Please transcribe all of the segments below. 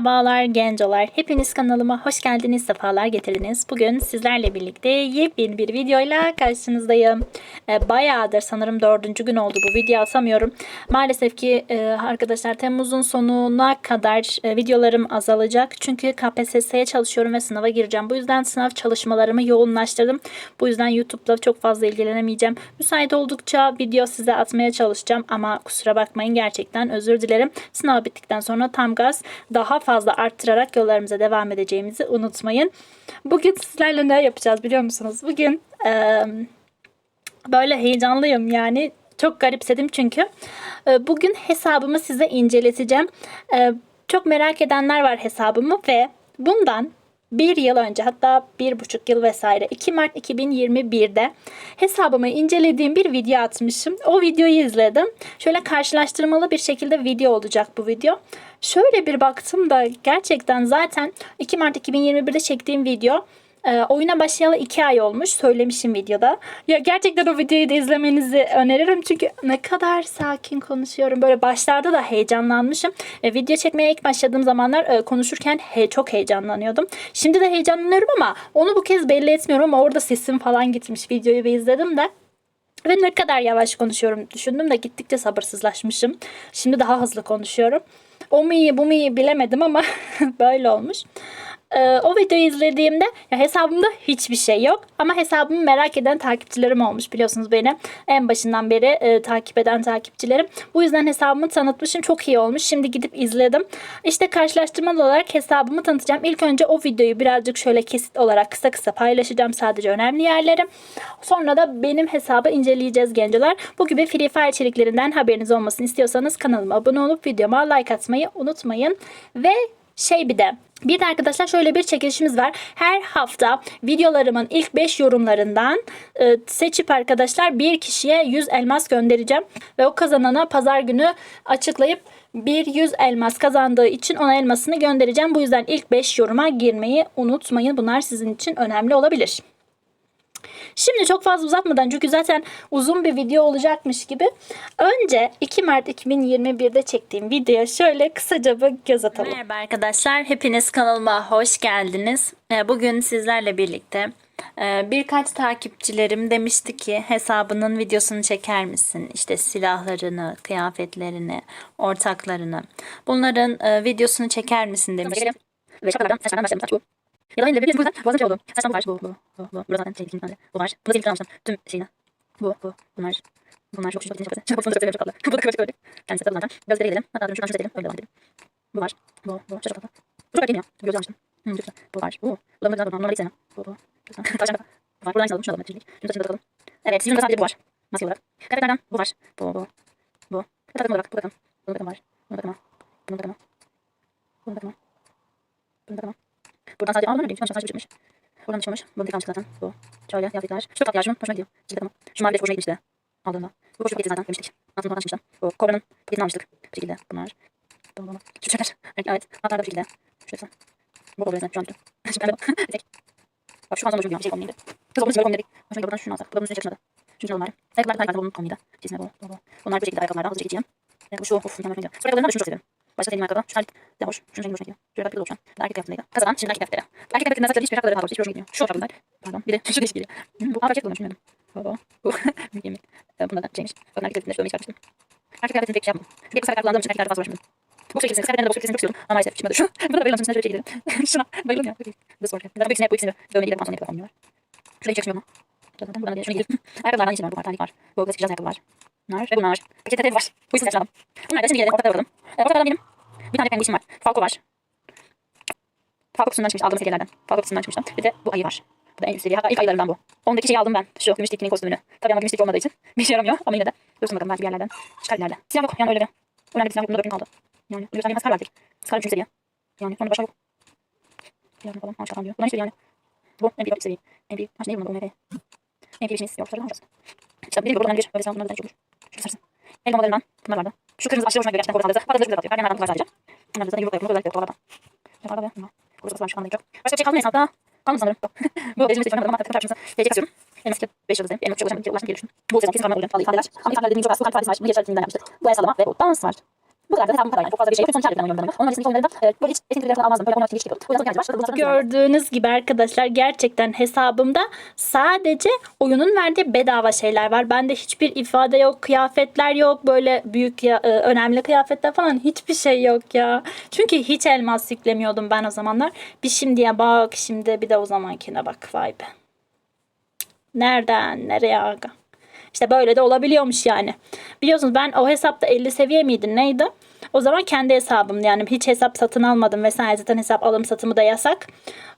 Merhabalar gencolar. Hepiniz kanalıma hoş geldiniz, sefalar getirdiniz. Bugün sizlerle birlikte yepyeni bir videoyla karşınızdayım. Ee, bayağıdır sanırım dördüncü gün oldu bu video atamıyorum. Maalesef ki e, arkadaşlar Temmuz'un sonuna kadar e, videolarım azalacak. Çünkü KPSS'ye çalışıyorum ve sınava gireceğim. Bu yüzden sınav çalışmalarımı yoğunlaştırdım. Bu yüzden YouTube'da çok fazla ilgilenemeyeceğim. Müsait oldukça video size atmaya çalışacağım ama kusura bakmayın gerçekten özür dilerim. Sınav bittikten sonra tam gaz daha fazla arttırarak yollarımıza devam edeceğimizi unutmayın. Bugün sizlerle ne yapacağız biliyor musunuz? Bugün e, böyle heyecanlıyım yani. Çok garipsedim çünkü. E, bugün hesabımı size inceleteceğim. E, çok merak edenler var hesabımı ve bundan bir yıl önce hatta bir buçuk yıl vesaire 2 Mart 2021'de hesabımı incelediğim bir video atmışım. O videoyu izledim. Şöyle karşılaştırmalı bir şekilde video olacak bu video. Şöyle bir baktım da gerçekten zaten 2 Mart 2021'de çektiğim video e, oyuna başlayalı 2 ay olmuş. Söylemişim videoda. Ya gerçekten o videoyu da izlemenizi öneririm. Çünkü ne kadar sakin konuşuyorum. Böyle başlarda da heyecanlanmışım. E, video çekmeye ilk başladığım zamanlar e, konuşurken he, çok heyecanlanıyordum. Şimdi de heyecanlanıyorum ama onu bu kez belli etmiyorum. Ama orada sesim falan gitmiş. Videoyu bir izledim de. Ve ne kadar yavaş konuşuyorum düşündüm de gittikçe sabırsızlaşmışım. Şimdi daha hızlı konuşuyorum. O mu iyi bu mu iyi bilemedim ama böyle olmuş. Ee, o videoyu izlediğimde ya hesabımda hiçbir şey yok. Ama hesabımı merak eden takipçilerim olmuş biliyorsunuz beni. En başından beri e, takip eden takipçilerim. Bu yüzden hesabımı tanıtmışım. Çok iyi olmuş. Şimdi gidip izledim. İşte karşılaştırmalı olarak hesabımı tanıtacağım. İlk önce o videoyu birazcık şöyle kesit olarak kısa kısa paylaşacağım. Sadece önemli yerleri. Sonra da benim hesabı inceleyeceğiz gencolar. Bu gibi Free Fire içeriklerinden haberiniz olmasını istiyorsanız kanalıma abone olup videoma like atmayı unutmayın. Ve şey bir de bir de arkadaşlar şöyle bir çekilişimiz var. Her hafta videolarımın ilk 5 yorumlarından e, seçip arkadaşlar bir kişiye 100 elmas göndereceğim. Ve o kazanana pazar günü açıklayıp bir 100 elmas kazandığı için ona elmasını göndereceğim. Bu yüzden ilk 5 yoruma girmeyi unutmayın. Bunlar sizin için önemli olabilir. Şimdi çok fazla uzatmadan çünkü zaten uzun bir video olacakmış gibi. Önce 2 Mart 2021'de çektiğim videoya şöyle kısaca bir göz atalım. Merhaba arkadaşlar. Hepiniz kanalıma hoş geldiniz. Ee, Bugün sizlerle birlikte e, birkaç takipçilerim demişti ki hesabının videosunu çeker misin? İşte silahlarını, kıyafetlerini, ortaklarını. Bunların e, videosunu çeker misin demişti. Ve şapkalardan saçlardan başladım. Saç bu. Yalan ile bir bu yüzden boğazım şey oldu. Saçtan bu var. Bu, bu, bu, bu. Burada zaten şey değil. Bu var. Bunu senin almıştım. Tüm şeyine. Bu, bu. Bunlar. Bunlar çok şişman şapkası. Çok çok seviyorum çok tatlı. Bu da kıvırcık kıvırcık. Kendisi tabii zaten. Gözlere gidelim. Hatta dur şuradan şuraya gidelim. Öyle devam edelim. Bu var. Bu, bu. Çok tatlı. Bu çok erkeğim ya. Göz almıştım. Hı, çok güzel. Bu var. Bu. Bu da güzel. Bu normalde hiç sevmem. Bu, bu. Güzel. Tavşan kafa. Bu var. Buradan hiç alalım. Şunu alalım. Şimdilik. Şunu saçını da takalım. Evet. Sizin de sadece bu var. Maske olarak. Kıyafetlerden bu var. Bu, bu. Bu. Bu takım olarak. Bu takım. Bunu takım var. Bunu takım al. Bunu takım al. Bunu takım al. Bunu takım al. Buradan sadece öyle. Şu an saç biçilmiş. Buradan çıkmış. Bunu tek almıştık zaten. Bu. Şöyle kıyafetler. Şu çok tatlı ya. Şunun hoşuma gidiyor. Çizgi takımı. Şu mavi de hoşuma gitmişti. Aldığımda. Bu hoşuma gitti zaten demiştik. Altını oradan çıkmıştım. Bu Kobra'nın paketini almıştık. Bu şekilde. Bunlar. Bu, bu. Şu çöpler. Evet. Hatta da bu şekilde. Şurası. Bu Kobra'nın şu an. Şimdi ben de. Tek. Bak şu an hoşuma gidiyor. Bir şey kombiniydi. Kız olmuş böyle kombinledik. Hoşuma gidiyor. Buradan şunu alsak. Bu da bunun üstüne yakışmadı. Şunu alalım bari. Ayakkabılar da tane bunun kombiniydi. Çizme bu. Bu. bu. Bunlar bu şekilde ayakkabılardan hızlıca. Evet, bu şu. Of. Mükemmel. Sonra ayakkabılarından da şunu çok seviyorum. Başka sevdiğim ayakkabı. Şu terlik de hoş. Şunun rengi hoşuma gidiyor. Şöyle bir oluşan. Erkek kıyafetindeydi. Kazanan şimdi erkek kıyafetleri. Erkek kıyafetinden zaten hiçbir ayakkabıları daha doğrusu hiçbir hoşuma gitmiyor. Şu gidiyor. Pardon. Bir de şu değişik geliyor. Bu aparçak bulmuş bilmiyorum. Bu. Bu. Büyük yemek. Bunlar da şeymiş. Bakın erkek kıyafetinde şöyle çıkarmıştım. Erkek kıyafetinde tek şey yapmadım. Bir de bu sefer kullandığım için erkeklerde fazla uğraşmadım. Bu şekilde kıyafetlerinde de bu şekilde çok istiyordum. Ama maalesef çıkmadı şu. Bu da böyle olsun. Şöyle çekelim. Şuna bayılıyorum ya. Bu spor. Zaten bu ikisini bu ikisini dövmeye gidelim. Pantolon yapıp var. Şuraya hiç yakışmıyor mu? Zaten buradan da şunu gidelim. Ayakkabılardan için var. Bu var. Terlik var. Bu klasik caz ayakkabı var. Bunlar ve bunlar. Pakette de var. Bu ikisini seçtim. Bunlar da şimdi gelelim. Ortada bakalım. Ee, ortadan benim bir tane penguişim var. Falco var. Falco kutusundan çıkmış. Aldığım hediyelerden. Falco kutusundan çıkmıştım. Bir de bu ayı var. Bu da en üst seviye. Hatta ilk ayılarından bu. Ondaki şeyi aldım ben. Şu gümüş tikliğinin kostümünü. Tabii ama gümüş tikli olmadığı için bir işe yaramıyor. Ama yine de. Dursun bakalım belki bir yerlerden. Çıkar ileride. Silah yok. Yani öyle bir. Önemli bir silah yok. Bunda da benim aldı. Yani. Yüzden bir maskar verdik. Maskar üçüncü seviye. Yani. Sonra başka yok. Diğer bakalım. Ağaç diyor. Bunlar hiçbir yani. Bu en büyük dört seviye. En büyük. Ağaç neydi bunun? UMP. En büyük işimiz yok. Sonra alacağız. İşte bir buradan bir. Öyle silah bunlar da çok olur. Şu sarsın. El modelinden. Bunlar vardı. Şu kırmızı başlı hoşuma gidiyor. Gerçekten sandalye. Bazen de güzel atıyor. Gardiyanlardan var sadece. Bunlar da zaten yumrukla yapılıyor. Özellikle. Yaparlar ve bunlar. Kobra sandalye şu anda yok. Başka bir şey kaldı mı hesapta? Kalmadı sanırım. Bu rejimde seçiyorum ama takım karşımıza TC kasıyorum. En eski 5 yıldızım. En çok ulaşan bir ulaşım diye düşündüm. Bu sezon kesin kalmadı oluyor. Pahalı ifadeler. Ama ifadeler dediğim çok az. Bu kalp ifadesi var. Bunu geçer filmden yapmıştık. Bu el sallama ve bu dans var. Bu kadar da hesabım kadar yani. Çok fazla bir şey yok. Sonuç halinde ben oynuyorum. Onlar için ilk oyunlarında e, böyle hiç esintileri falan almazdım. Böyle oynamak için hiç yapıyordum. O yüzden çok ihtiyacı Gördüğünüz gibi arkadaşlar gerçekten hesabımda sadece oyunun verdiği bedava şeyler var. Bende hiçbir ifade yok, kıyafetler yok, böyle büyük ya, e, önemli kıyafetler falan hiçbir şey yok ya. Çünkü hiç elmas yüklemiyordum ben o zamanlar. Bir şimdiye bak, şimdi bir de o zamankine bak vay be. Nereden nereye aga? İşte böyle de olabiliyormuş yani. Biliyorsunuz ben o hesapta 50 seviye miydi neydi? O zaman kendi hesabımdı yani hiç hesap satın almadım vesaire zaten hesap alım satımı da yasak.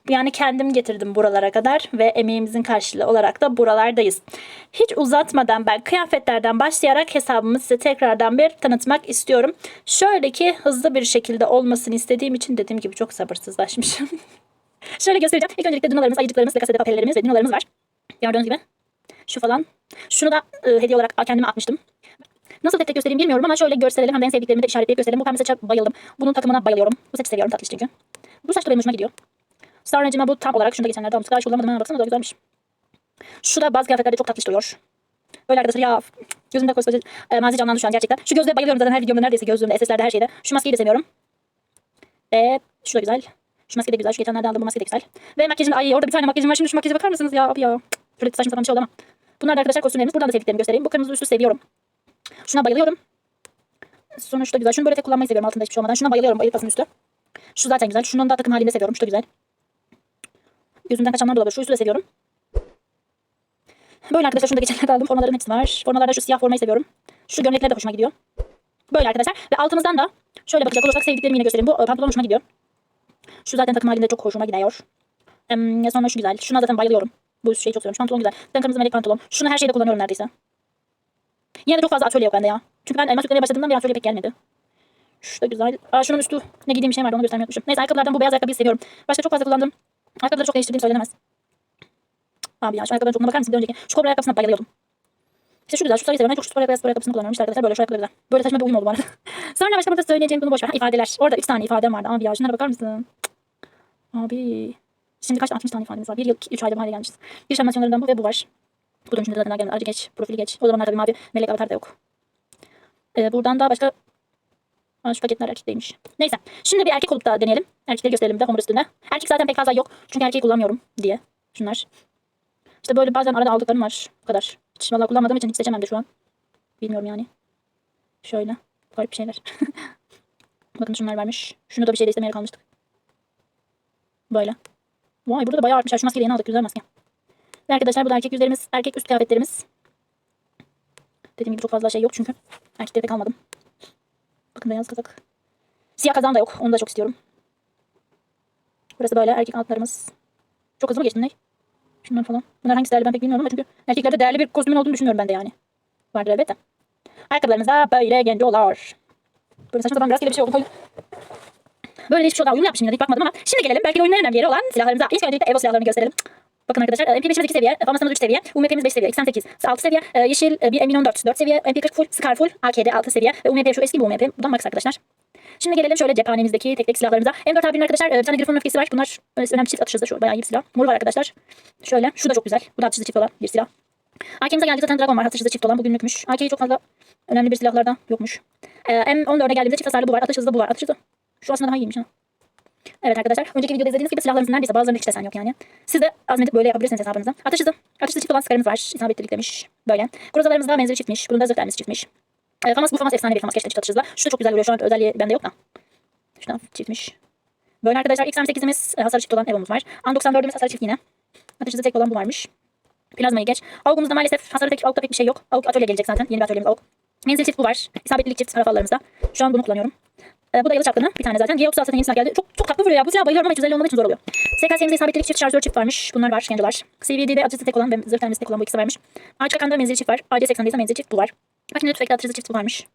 Yani kendim getirdim buralara kadar ve emeğimizin karşılığı olarak da buralardayız. Hiç uzatmadan ben kıyafetlerden başlayarak hesabımı size tekrardan bir tanıtmak istiyorum. Şöyle ki hızlı bir şekilde olmasını istediğim için dediğim gibi çok sabırsızlaşmışım. Şöyle göstereceğim. İlk öncelikle dunalarımız, ayıcıklarımız, kasede papellerimiz ve dunalarımız var. Gördüğünüz gibi. Şu falan. Şunu da e, hediye olarak kendime atmıştım. Nasıl tek tek göstereyim bilmiyorum ama şöyle gösterelim. Hem de en sevdiklerimi de işaretleyip gösterelim. Bu pembe saça bayıldım. Bunun takımına bayılıyorum. Bu saçı seviyorum tatlış çünkü. Bu saç da benim hoşuma gidiyor. Star bu tam olarak şunu da geçenlerde almıştık. Daha hiç kullanmadım ama baksana da güzelmiş. Şu da bazı kıyafetlerde çok tatlış duruyor. Böyle arkadaşlar ya gözümde koskoca e, mazi canlandı şu an gerçekten. Şu gözlüğe bayılıyorum zaten her videomda neredeyse gözlüğümde, SS'lerde her şeyde. Şu maskeyi de seviyorum. Ve şu da güzel. Şu maske de güzel. Şu geçenlerde aldığım bu maske de güzel. Ve makyajım ay orada bir tane makyajım var. Şimdi şu makyaja bakar mısınız ya abi ya. Şöyle saçma sapan bir şey oldu ama. Bunlar da arkadaşlar kostümlerimiz. Buradan da sevdiklerimi göstereyim. Bu kırmızı üstü seviyorum. Şuna bayılıyorum. Da güzel. Şunu böyle tek kullanmayı seviyorum altında hiçbir şey olmadan. Şuna bayılıyorum bayılmasın üstü. Şu zaten güzel. Şunun da takım halinde seviyorum. Şu da güzel. Gözümden kaçanlar da olabilir. Şu üstü de seviyorum. Böyle arkadaşlar şunu da geçenlerde aldım. Formaların hepsi var. Formalarda şu siyah formayı seviyorum. Şu gömlekler de hoşuma gidiyor. Böyle arkadaşlar. Ve altımızdan da şöyle bakacak olursak sevdiklerimi yine göstereyim. Bu e, pantolon hoşuma gidiyor. Şu zaten takım halinde çok hoşuma gidiyor. Sonra şu güzel. Şuna zaten bayılıyorum. Bu şeyi çok seviyorum. Şu pantolon güzel. Zaten kırmızı melek pantolon. Şunu her şeyde kullanıyorum neredeyse. Yine de çok fazla atölye yok bende ya. Çünkü ben elmas yüklemeye başladığımdan beri atölye pek gelmedi. Şu da güzel. Aa şunun üstü ne giydiğim bir şey vardı onu göstermeyi unutmuşum. Neyse ayakkabılardan bu beyaz ayakkabıyı seviyorum. Başka çok fazla kullandım. Ayakkabıları çok değiştirdiğim söylenemez. Abi ya şu ayakkabıların çokluğuna bakar mısın? Bir önceki. Şu kobra ayakkabısına bayılıyordum. İşte şu güzel. Şu sarıyı seviyorum. Ben çok şu spor ayakkabı, spor ayakkabısını kullanıyorum. İşte arkadaşlar böyle şu ayakkabı güzel. Böyle saçma bir uyum oldu arada. Sonra başka burada söyleyeceğim bunu boş. Ha, ifadeler. Orada 3 tane ifadem vardı. Abi ya şunlara bakar mısın? Abi. Şimdi kaç 60 tane ifademiz var. 1 yıl 3 ayda bu hale gelmişiz. Bir animasyonlarından bu ve bu var. Bu dönüşünde zaten gelmedi. Aracı geç. Profili geç. O zamanlar tabii mavi melek avatar da yok. Ee, buradan da başka Aa, şu paketler erkekteymiş. Neyse. Şimdi bir erkek olup da deneyelim. Erkekleri gösterelim de homur üstünde. Erkek zaten pek fazla yok. Çünkü erkeği kullanmıyorum diye. Şunlar. İşte böyle bazen arada aldıklarım var. Bu kadar. Hiç valla kullanmadığım için hiç seçemem de şu an. Bilmiyorum yani. Şöyle. Garip bir şeyler. Bakın şunlar vermiş. Şunu da bir şeyde istemeye kalmıştık. Böyle. Vay burada da bayağı artmış. Şu maskeyi yeni aldık. Güzel maske. Ve arkadaşlar bu da erkek yüzlerimiz. Erkek üst kıyafetlerimiz. Dediğim gibi çok fazla şey yok çünkü. Erkeklere pek almadım. Bakın beyaz kazak. Siyah kazağım da yok. Onu da çok istiyorum. Burası böyle erkek altlarımız. Çok hızlı mı geçtim ne? Şunlar falan. Bunlar hangisi değerli ben pek bilmiyorum ama çünkü erkeklerde değerli bir kostümün olduğunu düşünmüyorum ben de yani. Vardır elbette. Ayakkabılarımız da böyle gencolar. Böyle saçma sapan rastgele bir şey oldu. Böyle, böyle şey daha uyum yapmışım yine hiç bakmadım ama şimdi gelelim belki de oyunun en önemli yeri olan silahlarımıza. İlk öncelikle Evo silahlarını gösterelim. Bakın arkadaşlar MP5'imiz 2 seviye, Famasımız 3 seviye, UMP'miz 5 seviye, X88 6 seviye, e, Yeşil e, bir M1014 4 seviye, MP40 full, Scar full, AKD 6 seviye ve UMP şu eski bir UMP. Buradan Max arkadaşlar. Şimdi gelelim şöyle cephanemizdeki tek tek silahlarımıza. M4 abinin arkadaşlar e, bir tane Griffon öfkesi var. Bunlar e, önemli çift atış hızı. Şu bayağı iyi bir silah. Mor var arkadaşlar. Şöyle. Şu da çok güzel. Bu da atış hızı çift olan bir silah. AK'mize geldik zaten Dragon var. Atış hızı çift olan. Bu günlükmüş. AK'yi çok fazla önemli bir silahlardan yokmuş. E, M14'e geldiğimizde çift hasarlı bu var. Atış hızı da bu var. Atış hızı. Şu aslında daha iyiymiş ha. Evet arkadaşlar. Önceki videoda izlediğiniz gibi silahlarımızın neredeyse bazılarında hiç desen yok yani. Siz de azmedip böyle yapabilirsiniz hesabınıza. Atış hızı. Atış hızı çift olan skarımız var. İsabetlilik demiş. Böyle. Grozalarımız da menzili çiftmiş. Bunun da zırh çiftmiş. E, Famas bu Famas efsane bir Famas. Keşke çift atış hızla. Şu da çok güzel duruyor. Şu an özelliği bende yok da. Şuradan çiftmiş. Böyle arkadaşlar X28'imiz e, çift olan Evo'muz var. An 94'ümüz hasarı çift yine. Atış hızı tek olan bu varmış. Plazmayı geç. Avgumuzda maalesef hasarı tek, avukta pek bir şey yok. Avuk atölye gelecek zaten. Yeni bir atölyemiz avuk. Menzil çift bu var. İsabetlilik çift tarafallarımızda. Şu an bunu kullanıyorum. E, bu da yalı çapkını. Bir tane zaten. G36 zaten yeni geldi. Çok çok tatlı vuruyor ya. Bu silah bayılıyorum ama 350 olmadığı için zor oluyor. SKS'imizde isabetlilik çift şarjör çift varmış. Bunlar var. Gencolar. CVD'de atıcısı tek olan ve zırh termisi tek olan bu ikisi varmış. Ağaç kakanda menzili çift var. AC80'de ise menzili çift bu var. Makine tüfekte atıcısı çift bu varmış.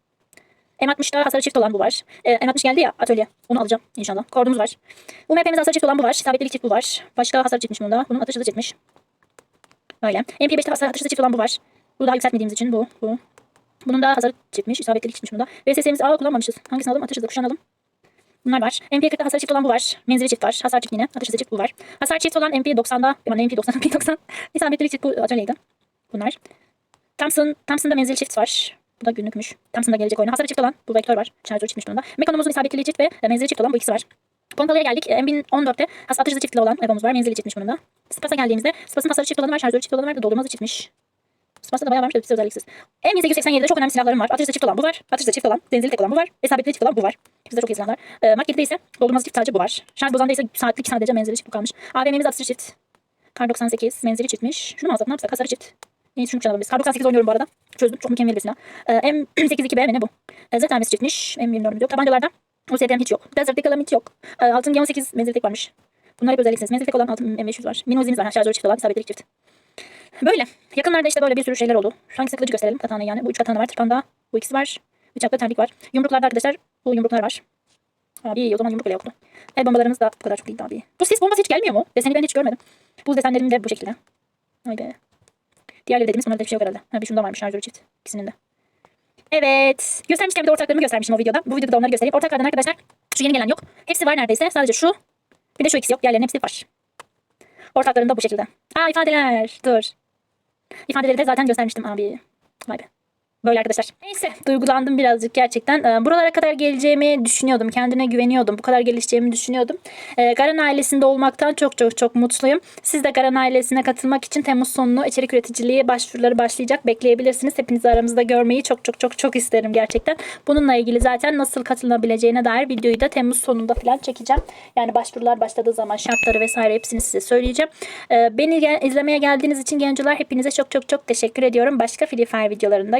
M60'da hasarı çift olan bu var. E, M60 geldi ya atölye. Onu alacağım inşallah. Kordumuz var. Bu MP'mizde hasarı çift olan bu var. İsabetlilik çift bu var. Başka hasarı çiftmiş bunda. Bunun atış hızı çiftmiş. Böyle. MP5'te hasarı atış hızı çift olan bu var. Bu daha yükseltmediğimiz için bu. Bu. Bunun da hasarı çiftmiş. İsabetlilik çiftmiş bunda. VSS'mizi aa kullanmamışız. Hangisini alalım? Atış hızı kuşanalım. Bunlar var. MP40'da hasar çift olan bu var. Menzili çift var. Hasar çift yine. Atış hızı çift bu var. Hasar çift olan MP90'da, yani MP90, MP90. İsabetlilik çift bu atölyeydi. Bunlar. Thompson, Thompson'da menzili çift var. Bu da günlükmüş. Thompson'da gelecek oyuna. Hasarı çift olan bu vektör var. Şarjörü çiftmiş durumda. Mekonomuzun isabetliliği çift ve e, menzili çift olan bu ikisi var. Pompalıya geldik. E, M1014'te has atış hızı çiftli olan Evo'muz var. Menzili çiftmiş bunun da. Spas'a geldiğimizde Spas'ın hasarı çift olanı var. Şarjörü çift olanı var. da Doldurması çiftmiş. Spas'ta da bayağı varmış da hepsi özelliksiz. M1887'de çok önemli silahlarım var. Atış hızı çift olan bu var. Atış hızı çift olan, menzili tek olan bu var. Isabetli çift olan bu var. Hepsi de çok iyi silahlar. E, Mark 7'de ise doldurması çift sadece bu var. Şarj bozanda ise saatlik sadece menzili çift bu kalmış. AVM'miz atış hızı çift. Kar 98 menzili çiftmiş. Şunu mu alsak ne yapsak? Hasarı çift. İyisi şunu kullanabiliriz. Kar 98 oynuyorum bu arada. Çözdüm. Çok mükemmel bir silah. Ee, M82B mi ne bu? Ee, Z tanesi çiftmiş. M24'ümüz yok. Tabancalarda USDM hiç yok. Desert Calamity yok. Ee, altın G18 menzili tek varmış. Bunlar hep özelliksiz. Menzili tek olan altın M500 var. Mini Uzi'miz var. Şarjörü çift olan isabetli çift. Böyle. Yakınlarda işte böyle bir sürü şeyler oldu. Şu anki kılıcı gösterelim. Katana yani. Bu üç katana var. Tırpanda bu ikisi var. Bıçakta terlik var. Yumruklarda arkadaşlar bu yumruklar var. Abi o zaman yumruk bile yoktu. El bombalarımız da bu kadar çok değildi abi. Bu sis bombası hiç gelmiyor mu? Deseni ben hiç görmedim. Buz desenlerim de bu şekilde. Vay be. Diğerleri dediğimiz bunlarda hiçbir şey yok herhalde. Ha bir şunda varmış şarjörü çift. İkisinin de. Evet. Göstermişken bir de ortaklarımı göstermiştim o videoda. Bu videoda da onları göstereyim. Ortaklardan arkadaşlar şu yeni gelen yok. Hepsi var neredeyse. Sadece şu. Bir de şu ikisi yok. Diğerlerinin hepsi var. Ortaklarım da bu şekilde. Aa ifadeler. Dur. İfadeleri de zaten göstermiştim abi. Vay be. Böyle arkadaşlar. Neyse duygulandım birazcık gerçekten. Ee, buralara kadar geleceğimi düşünüyordum. Kendine güveniyordum. Bu kadar gelişeceğimi düşünüyordum. Ee, Garan ailesinde olmaktan çok çok çok mutluyum. Siz de Garan ailesine katılmak için Temmuz sonunu içerik üreticiliği başvuruları başlayacak. Bekleyebilirsiniz. Hepinizi aramızda görmeyi çok çok çok çok isterim gerçekten. Bununla ilgili zaten nasıl katılabileceğine dair videoyu da Temmuz sonunda falan çekeceğim. Yani başvurular başladığı zaman şartları vesaire hepsini size söyleyeceğim. Ee, beni izlemeye geldiğiniz için gençler hepinize çok çok çok teşekkür ediyorum. Başka Free Fire videolarında